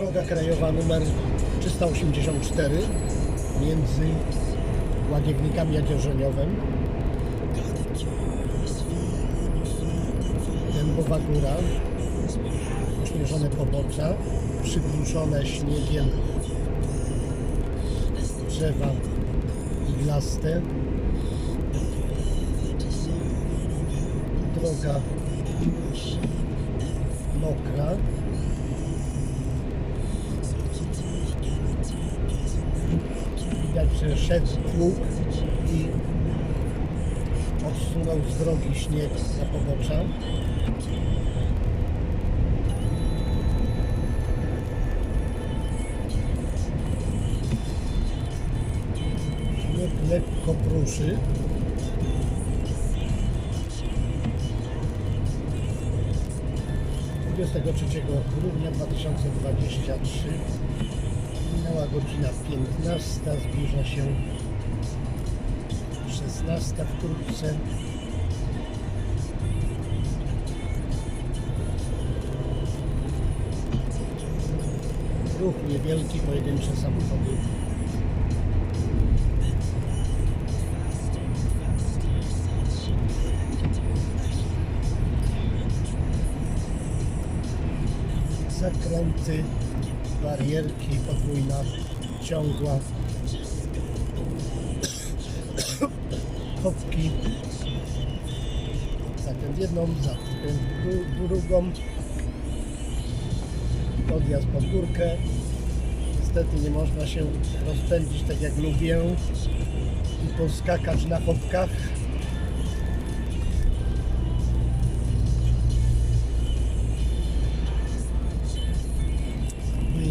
Droga krajowa numer 384 między Łagiewnikami a Dzierżoniowem. Dębowa góra, ośnieżone pobocza, przygruszone śniegiem drzewa iglaste. Droga mokra. Widać, że szedł pług i odsunął z drogi śnieg na pobocza. Śnieg lekko pruszy. Dwudziestego 3 grudnia 2023 minęła godzina 15, zbliża się 16 wkrótce. Ruch niewielki, pojedyncze samochody. Zakręty, barierki, podwójna, ciągła. Kopki. Zakręt jedną, zakręt dru- drugą. Odjazd pod górkę. Niestety nie można się rozpędzić tak jak lubię i poskakać na chopkach.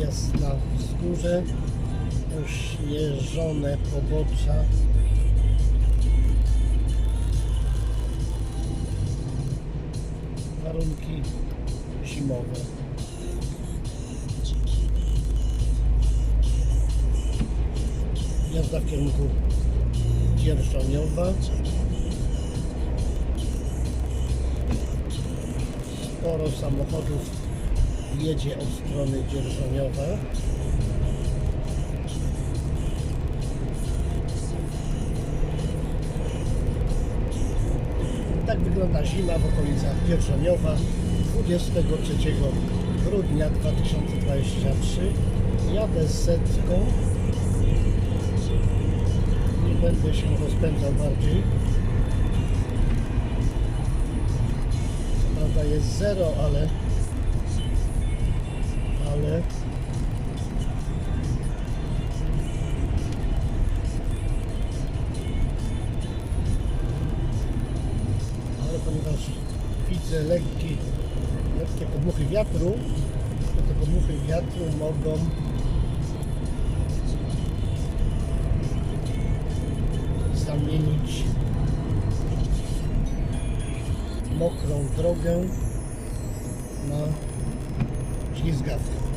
Wyjazd na wzgórze, ośnieżone pobocza. Warunki zimowe. Jazda w kierunku Dzierżoniowa. Sporo samochodów jedzie od strony Dzierżoniowa. Tak wygląda zima w okolicach Dzierżoniowa 23 grudnia 2023. Jadę z setką. Nie będę się rozpędzał bardziej. Prawda jest zero, ale widzę lekki, lekkie podmuchy wiatru, to te podmuchy wiatru mogą zamienić mokrą drogę na ślizgawkę.